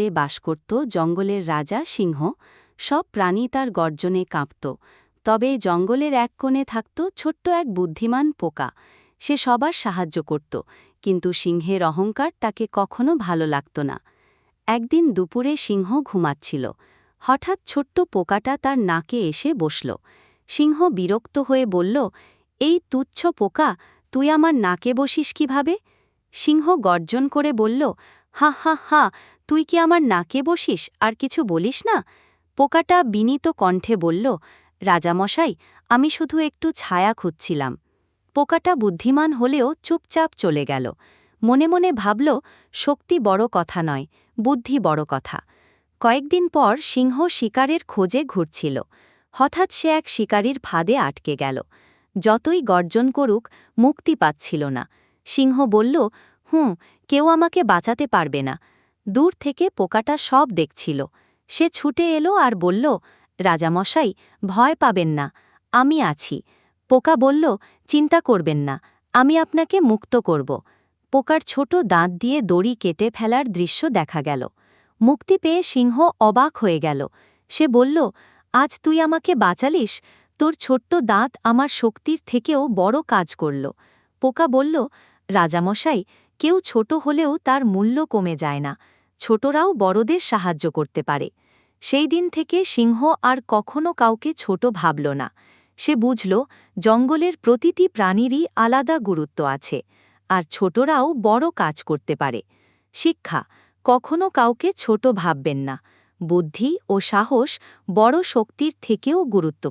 বাস করত জঙ্গলের রাজা সিংহ। সব প্রাণী তার গর্জনে কাঁপত। তবে জঙ্গলের এক কোণে থাকত ছোট্ট এক বুদ্ধিমান পোকা। সে সবার সাহায্য করত, কিন্তু সিংহের অহংকার তাকে কখনো ভালো লাগত না। একদিন দুপুরে সিংহ ঘুমাচ্ছিল। হঠাৎ ছোট্ট পোকাটা তার নাকে এসে বসল। সিংহ বিরক্ত হয়ে বলল, এই তুচ্ছ পোকা, তুই আমার নাকে বসিস কীভাবে? সিংহ গর্জন করে বলল, হা হা হা, তুই কি আমার নাকে বসিস আর কিছু বলিস না? পোকাটা বিনীত কণ্ঠে বলল, রাজামশাই, আমি শুধু একটু ছায়া খুঁজছিলাম। পোকাটা বুদ্ধিমান হলেও চুপচাপ চলে গেল। মনে মনে ভাবল, শক্তি বড় কথা নয়, বুদ্ধি বড় কথা। কয়েকদিন পর সিংহ শিকারের খোঁজে ঘুরছিল। হঠাৎ সে এক শিকারীর ফাঁদে আটকে গেল। যতই গর্জন করুক, মুক্তি পাচ্ছিল না। সিংহ বলল, হুঁ, কেউ আমাকে বাঁচাতে পারবে না। দূর থেকে পোকাটা সব দেখছিল। সে ছুটে এলো আর বলল, রাজামশাই, ভয় পাবেন না, আমি আছি। পোকা বলল, চিন্তা করবেন না, আমি আপনাকে মুক্ত করব। পোকার ছোট দাঁত দিয়ে দড়ি কেটে ফেলার দৃশ্য দেখা গেল। মুক্তি পেয়ে সিংহ অবাক হয়ে গেল। সে বলল, আজ তুই আমাকে বাঁচালিস? তোর ছোট্ট দাঁত আমার শক্তির থেকেও বড় কাজ করল। পোকা বলল রাজামশাই, কেউ ছোট হলেও তার মূল্য কমে যায় না, ছোটরাও বড়দের সাহায্য করতে পারে। সেই দিন থেকে সিংহ আর কখনো কাউকে ছোট ভাবল না। সে বুঝল, জঙ্গলের প্রতিটি প্রাণীরই আলাদা গুরুত্ব আছে, আর ছোটরাও বড় কাজ করতে পারে। শিক্ষা, কখনো কাউকে ছোট ভাববেন না। বুদ্ধি ও সাহস বড় শক্তির থেকেও গুরুত্ব